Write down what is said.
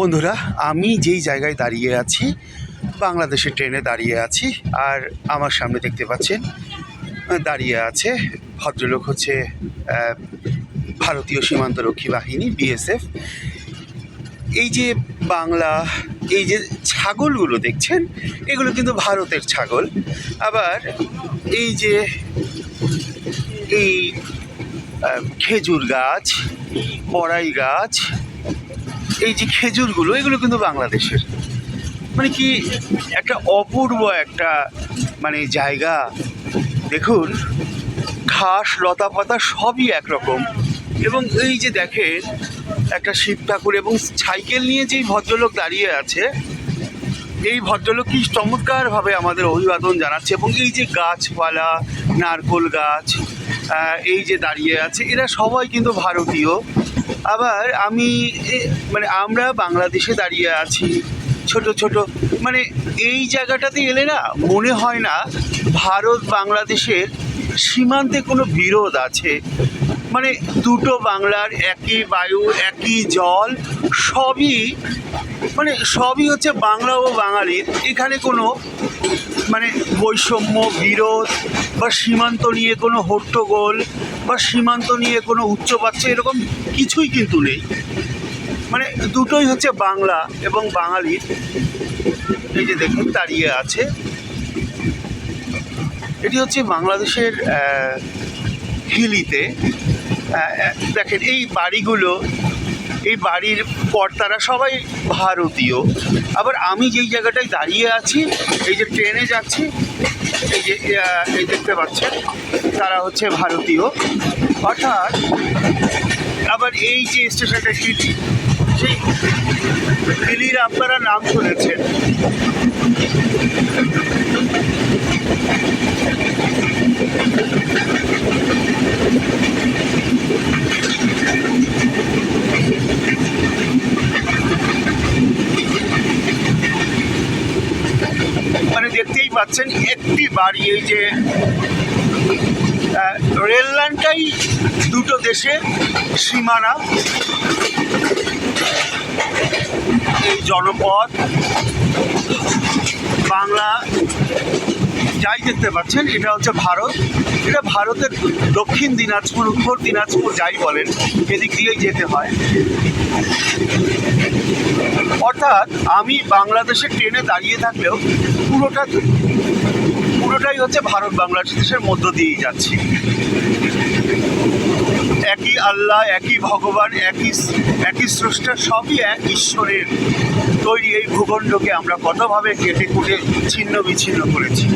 বন্ধুরা, আমি যেই জায়গায় দাঁড়িয়ে আছি, বাংলাদেশের ট্রেনে দাঁড়িয়ে আছি, আর আমার সামনে দেখতে পাচ্ছেন দাঁড়িয়ে আছে ভদ্রলোক হচ্ছে ভারতীয় সীমান্তরক্ষী বাহিনী, বিএসএফ। এই যে বাংলা, এই যে ছাগলগুলো দেখছেন, এগুলো কিন্তু ভারতের ছাগল। আবার এই যে এই খেজুর গাছ, বড়াই গাছ এই যে খেজুরগুলো, এগুলো কিন্তু বাংলাদেশের। মানে কি একটা অপূর্ব একটা মানে জায়গা। দেখুন, ঘাস লতা পাতা সবই একরকম। এবং এই যে দেখেন, একটা শিব ঠাকুর এবং সাইকেল নিয়ে যেই ভদ্রলোক দাঁড়িয়ে আছে, এই ভদ্রলোক কি চমৎকারভাবে আমাদের অভিবাদন জানাচ্ছে এবং এই যে গাছপালা, নারকোল গাছ এই যে দাঁড়িয়ে আছে, এরা সবাই কিন্তু ভারতীয়। আবার আমি মানে আমরা বাংলাদেশে দাঁড়িয়ে আছি, ছোট ছোট মানে এই জায়গাটাতে এলে না মনে হয় না ভারত বাংলাদেশের সীমান্তে কোনো বিরোধ আছে। মানে দুটো বাংলার একই বায়ু, একই জল, সবই মানে সবই হচ্ছে বাংলা ও বাঙালির। এখানে কোনো মানে বৈষম্য, বিরোধ বা সীমান্ত নিয়ে কোনো হট্টগোল বা সীমান্ত নিয়ে কোনো উচ্চবাচ্য এরকম কিছুই কিন্তু নেই। মানে দুটোই হচ্ছে বাংলা এবং বাঙালির। এই যে দেখুন, দাঁড়িয়ে আছে। এটি হচ্ছে বাংলাদেশের হিলিতে। দেখেন, এই বাড়িগুলো এই বাড়ির কর্তারা সবাই ভারতীয়। আবার আমি যেই জায়গাটায় দাঁড়িয়ে আছি, এই যে ট্রেনে যাচ্ছি, এই যে এই দেখতে পাচ্ছেন, তারা হচ্ছে ভারতীয়। অর্থাৎ আবার এই যে স্টেশনটা হিলি সেই হিলির আপনারা নাম শুনেছেন মানে দেখতেই পাচ্ছেন। একটি বাড়ি এই যে রেল লাইনটাই দুটো দেশের সীমানা। এই জনপদ বাংলা যাই দেখতে পাচ্ছেন, এটা হচ্ছে ভারত। এটা ভারতের দক্ষিণ দিনাজপুর, উত্তর দিনাজপুর যাই বলেন, এদিক দিয়েই যেতে হয়। অর্থাৎ আমি বাংলাদেশের ট্রেনে দাঁড়িয়ে থাকলেও পুরোটা পুরোটাই হচ্ছে ভারত বাংলাদেশের মধ্য দিয়েই যাচ্ছি। একই আল্লাহ, একই ভগবান, একই একই স্রষ্টা, সবই এক ঈশ্বরের তৈরি এই ভূখণ্ডকে আমরা কতভাবে কেটে কুটে ছিন্ন বিচ্ছিন্ন করেছি।